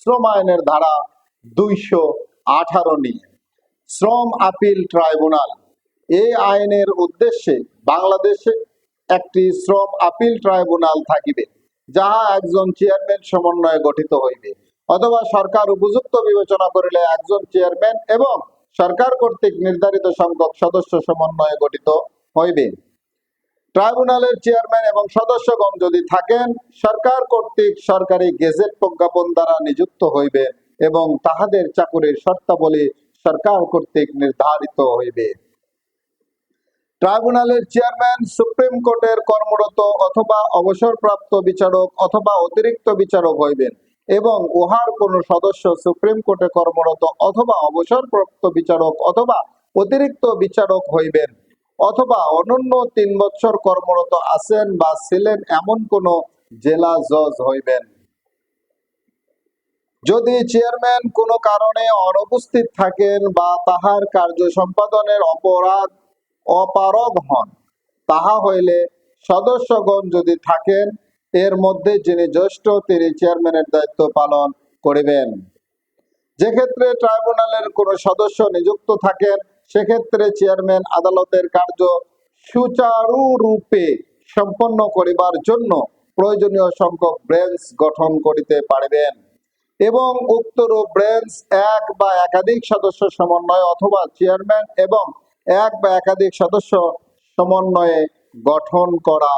শ্রম আইনের ধারা দুইশো আঠারো নিয়ে। শ্রম আপিল ট্রাইব্যুনাল এই আইনের উদ্দেশ্যে বাংলাদেশে একটি শ্রম আপিল ট্রাইব্যুনাল থাকিবে, যাহা একজন চেয়ারম্যান সমন্বয়ে গঠিত হইবে। অথবা সরকার উপযুক্ত বিবেচনা করিলে একজন চেয়ারম্যান এবং সরকার কর্তৃক নির্ধারিত সংখ্যক সদস্য সমন্বয়ে গঠিত হইবে। ট্রাইব্যুনালের চেয়ারম্যান এবং সদস্যগণ যদি থাকেন, সরকার কর্তৃক সরকারি গেজেট প্রজ্ঞাপন দ্বারা নিযুক্ত হইবে এবং তাহাদের চাকুরির শর্তাবলী সরকার কর্তৃক নির্ধারিত হইবে। ট্রাইব্যুনালের চেয়ারম্যান, সুপ্রিম কোর্টের কর্মরত অথবা অবসরপ্রাপ্ত বিচারক অথবা অতিরিক্ত বিচারক হইবেন এবং উহার কোন সদস্য সুপ্রিম কোর্টে কর্মরত অথবা অবসরপ্রাপ্ত বিচারক অথবা অতিরিক্ত বিচারক হইবেন। অথবা অনন্য তিন বছর কর্মরত আছেন বা ছিলেন এমন কোন জেলা জজ হইবেন। যদি চেয়ারম্যান কোনো কারণে অনুপস্থিত থাকেন বা তাহার কার্য সম্পাদনের অপরাধ অপারগ হন, তাহা হইলে সদস্যগণ যদি থাকেন, এর মধ্যে যিনি জ্যেষ্ঠ তিনি চেয়ারম্যানের দায়িত্ব পালন করিবেন। যে ক্ষেত্রে ট্রাইব্যুনালের কোন সদস্য নিযুক্ত থাকেন সেক্ষেত্রে চেয়ারম্যান আদালতের কার্য সুচারুরূপে সম্পন্ন করিবার জন্য প্রয়োজনীয় সংখ্যক ব্রেঞ্চ গঠন করিতে পারিবেন এবং উক্তরূপ ব্রেঞ্চ এক বা একাধিক সদস্য সমন্বয় অথবা চেয়ারম্যান এবং এক বা একাধিক সদস্য সমন্বয়ে গঠন করা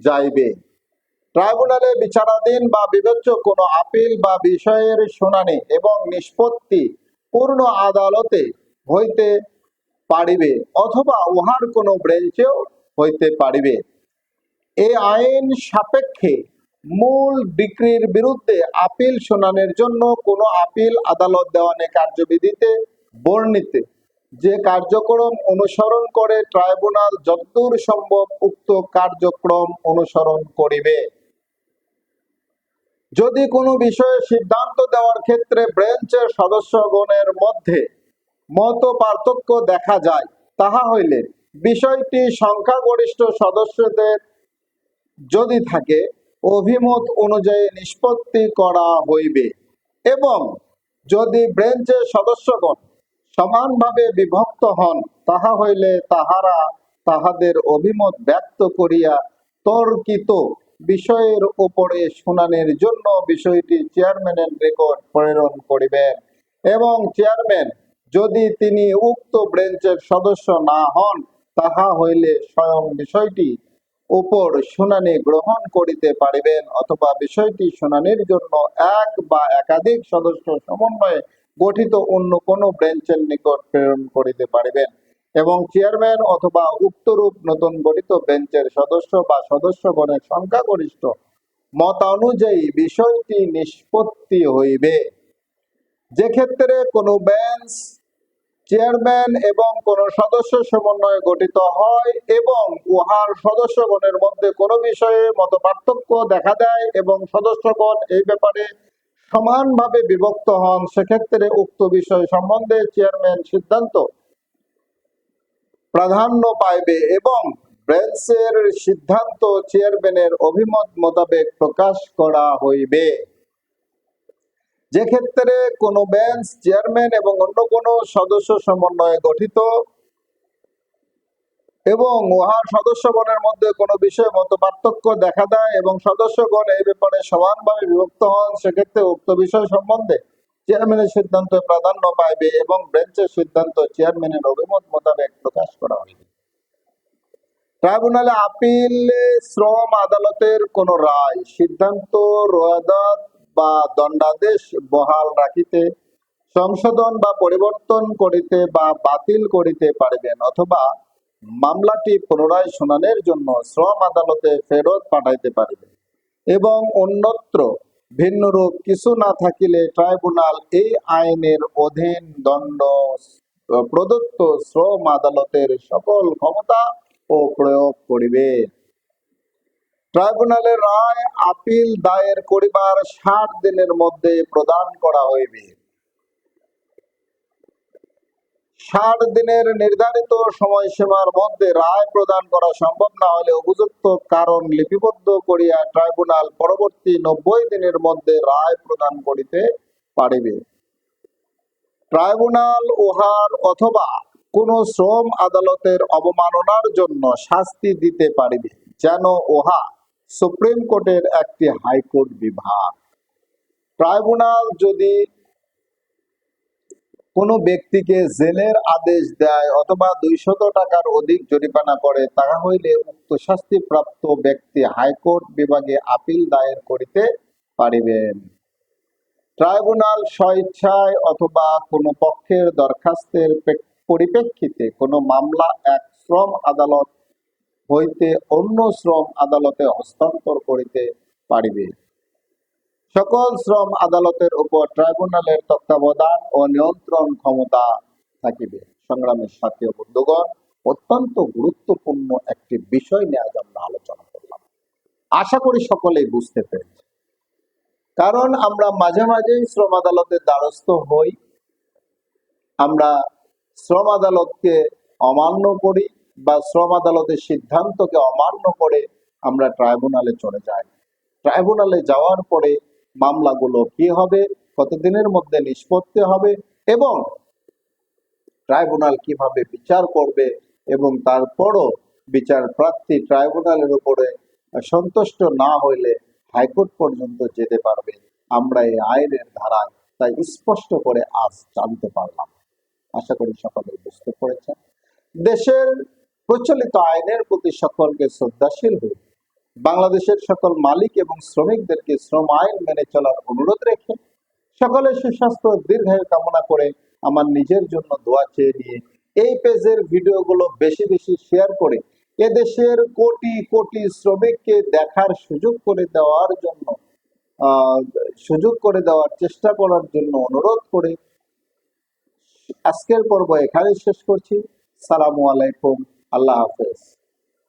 যাইবে। ট্রাইব্যুনালে বিচারাধীন বা বিবেচ্য কোনো আপিল বা বিষয়ের শুনানি এবং নিষ্পত্তি পূর্ণ আদালতে হইতে পারিবে অথবা উহার কোনো ব্রেঞ্চেও হইতে পারিবে। এই আইন সাপেক্ষে মূল বিক্রির বিরুদ্ধে আপিল শুনানির জন্য কোনো আপিল আদালত দেওয়ানে কার্যবিধিতে বর্ণিত। যে কার্যক্রম অনুসরণ করে ট্রাইব্যুনাল যতদূর সম্ভব উক্ত কার্যক্রম অনুসরণ করিবে। যদি কোনো বিষয়ে সিদ্ধান্ত দেওয়ার ক্ষেত্রে ব্রেঞ্চের সদস্যগণের মধ্যে মত পার্থক্য দেখা যায়। তাহা হইলে বিষয়টি সংখ্যাগরিষ্ঠ সদস্যদের যদি থাকে, অভিমত অনুযায়ী নিষ্পত্তি করা হইবে এবং যদি ব্রেঞ্চের সদস্যগণ সমানভাবে বিভক্ত হন, তাহা হইলে তাহারা তাহাদের অভিমত ব্যক্ত করিয়া তর্কিত বিষয়ের উপরে শুনানির জন্য বিষয়টি চেয়ারম্যানের রেকর্ড প্রেরণ করিবেন এবং চেয়ারম্যান যদি তিনি উক্ত ব্রেঞ্চের সদস্য না হন, তাহা হইলে স্বয়ং বিষয়টি উপর শুনানি গ্রহণ করিতে পারিবেন, অথবা বিষয়টি শুনানির জন্য এক বা একাধিক সদস্য সমন্বয়ে গঠিত অন্য কোনো ব্রেঞ্চের নিকট প্রেরণ করিতে পারিবেন, এবং চেয়ারম্যান অথবা উক্তরূপ নতুন গঠিত বেঞ্চের সদস্য বা সদস্যগণের সংখ্যাগরিষ্ঠ মত অনুযায়ী বিষয়টি নিষ্পত্তি হইবে। যে ক্ষেত্রে কোনো বেঞ্চ চেয়ারম্যান এবং কোন সদস্য সমন্বয়ে গঠিত হয় এবং উহার সদস্যগণের মধ্যে কোনো বিষয়ে মত পার্থক্য দেখা দেয় এবং সদস্যগণ এই ব্যাপারে সমানভাবে বিভক্ত হন, সেক্ষেত্রে উক্ত বিষয় সম্বন্ধে চেয়ারম্যান সিদ্ধান্ত প্রাধান্য পাইবে এবং ব্রেঞ্চের সিদ্ধান্ত চেয়ারম্যানের অভিমত মোতাবেক প্রকাশ করা হইবে। যে ক্ষেত্রে কোনো বেঞ্চ চেয়ারম্যান এবং অন্য কোনো সদস্য সমন্বয়ে গঠিত এবং উহার সদস্যগণের মধ্যে কোনো বিষয়ে মত পার্থক্য দেখা দেয় এবং সদস্যগণ এই ব্যাপারে সমানভাবে বিভক্ত হন, সেক্ষেত্রে উক্ত বিষয় সম্বন্ধে চেয়ারম্যানের সিদ্ধান্ত প্রাধান্য পাইবে এবং বেঞ্চের সিদ্ধান্ত চেয়ারম্যানের অভিমত মোতাবেক প্রকাশ করা হইবে। ট্রাইব্যুনালে আপিল শ্রম আদালতের কোন রায়, সিদ্ধান্ত রোয়াদাত বা দণ্ডাদেশ বহাল রাখিতে, সংশোধন বা পরিবর্তন করিতে বা বাতিল করিতে পারিবেন অথবা মামলাটি পুনরায় শুনানির জন্য শ্রম আদালতে ফেরত পাঠাইতে পারিবে এবং অন্যত্র ভিন্নরূপ কিছু না থাকিলে ট্রাইব্যুনাল এই আইনের অধীন দণ্ড, প্রদত্ত শ্রম আদালতের সকল ক্ষমতা ও প্রয়োগ করিবে। ট্রাইব্যুনালের রায়, আপিল দায়ের করিবার ষাট দিনের মধ্যে প্রদান করা হইবে। ষাট দিনের নির্ধারিত সময়সীমার মধ্যে রায় প্রদান করা সম্ভব না হলে উপযুক্ত কারণ লিপিবদ্ধ করিয়া ট্রাইব্যুনাল পরবর্তী নব্বই দিনের মধ্যে রায় প্রদান করিতে পারিবে। ট্রাইব্যুনাল উহার অথবা কোন শ্রম আদালতের অবমাননার জন্য শাস্তি দিতে পারিবে, যেন উহা সুপ্রিম কোর্টের একটি হাইকোর্ট বিভাগ। ট্রাইব্যুনাল যদি কোনো ব্যক্তিকে জেলের আদেশ দেয় অথবা দুইশত টাকার অধিক জরিমানা করে তাহা হইলে উক্ত শাস্তিপ্রাপ্ত ব্যক্তি হাইকোর্ট বিভাগে আপিল দায়ের করিতে পারিবেন। ট্রাইব্যুনাল স্বইচ্ছায় অথবা কোনো পক্ষের দরখাস্তের পরিপ্রেক্ষিতে কোনো মামলা এক শ্রম আদালত হইতে অন্য শ্রম আদালতে হস্তান্তর করিতে পারিবে। সকল শ্রম আদালতের উপর ট্রাইব্যুনালের তত্ত্বাবধান ও নিয়ন্ত্রণ ক্ষমতা থাকিবে। সংগ্রামের সাথে বন্ধুগণ, অত্যন্ত গুরুত্বপূর্ণ একটি বিষয় নিয়ে আজ আমরা আলোচনা করলাম। আশা করি সকলেই বুঝতে পেরেছে কারণ আমরা মাঝে মাঝেই শ্রম আদালতের দ্বারস্থ হই। আমরা শ্রম আদালতকে অমান্য করি বা শ্রম আদালতের সিদ্ধান্তকে অমান্য করে আমরা ট্রাইব্যুনালে চলে যাই। ট্রাইব্যুনালে যাওয়ার পরে মামলাগুলো কি হবে, কতদিনের মধ্যে নিষ্পত্তি হবে এবং ট্রাইব্যুনাল কীভাবে বিচার করবে এবং তারপরও বিচার প্রার্থী ট্রাইব্যুনালের উপরে সন্তুষ্ট না হইলে হাইকোর্ট পর্যন্ত যেতে পারবে। আমরা এই আইনের ধারায় তাই স্পষ্ট করে আজ জানতে পারলাম। আশা করি সকলে বুঝতে পেরেছেন। দেশের প্রচলিত আইনের প্রতি সকলকে শ্রদ্ধাশীল হয়ে বাংলাদেশের সকল মালিক এবং শ্রমিকদেরকে শ্রম আইন মেনে চলার অনুরোধ রেখে সকলের সুস্বাস্থ্য দীর্ঘায়ু কামনা করে আমার নিজের জন্য দোয়া চেয়ে নিয়ে এই পেজের ভিডিওগুলো বেশি বেশি শেয়ার করে এদেশের কোটি কোটি শ্রমিককে দেখার সুযোগ করে দেওয়ার জন্য সুযোগ করে দেওয়ার চেষ্টা করার জন্য অনুরোধ করে আজকের পর্ব এখানে শেষ করছি। সালামু আলাইকুম। আল্লাহ হাফেজ।